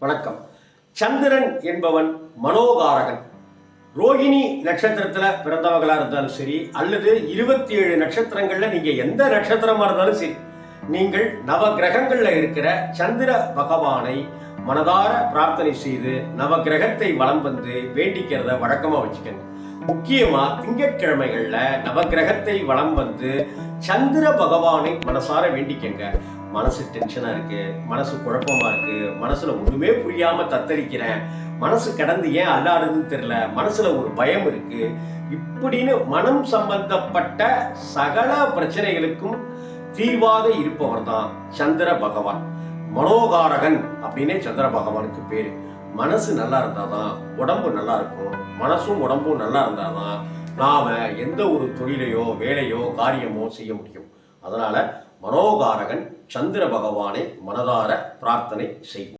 வணக்கம். சந்திரன் என்பவன் மனோகாரகன். ரோகிணி நட்சத்திரத்துல பிறந்தவங்களா இருந்தாலும் சரி அல்லது இருபத்தி ஏழு நட்சத்திரங்கள்ல நீங்க எந்த நட்சத்திரமா இருந்தாலும் சரி நீங்கள் நவ கிரகங்கள்ல இருக்கிற சந்திர பகவானை மனதார பிரார்த்தனை செய்து நவ கிரகத்தை வளம் வந்து வேண்டிக்கிறத வழக்கமா வச்சுக்கணும் முக்கியமா திங்கட்கிழமைகள்ல நவகிரகத்தை வளம் வந்து சந்திர பகவானை மனசார வேண்டிக்கங்க. மனசு டென்ஷனா இருக்கு மனசு குழப்பமா இருக்கு மனசுல ஒண்ணுமே புரியாம தத்தளிக்கிறேன் மனசு கடந்து ஏன் அல்லாடுதுன்னு தெரியல மனசுல ஒரு பயம் இருக்கு. இப்படின்னு மனம் சம்பந்தப்பட்ட சகல பிரச்சனைகளுக்கும் தீர்வாக இருப்பவர் தான் சந்திர பகவான். மனோகாரகன் அப்படின்னே சந்திர பகவானுக்கு பேர். மனசு நல்லா இருந்தாதான் உடம்பு நல்லா இருக்கும். மனசும் உடம்பும் நல்லா இருந்தாதான் நாம் எந்த ஒரு தொழிலையோ வேலையோ காரியமோ செய்ய முடியும். அதனால் மனோகாரகன் சந்திர பகவானை மனதார பிரார்த்தனை செய்வோம்.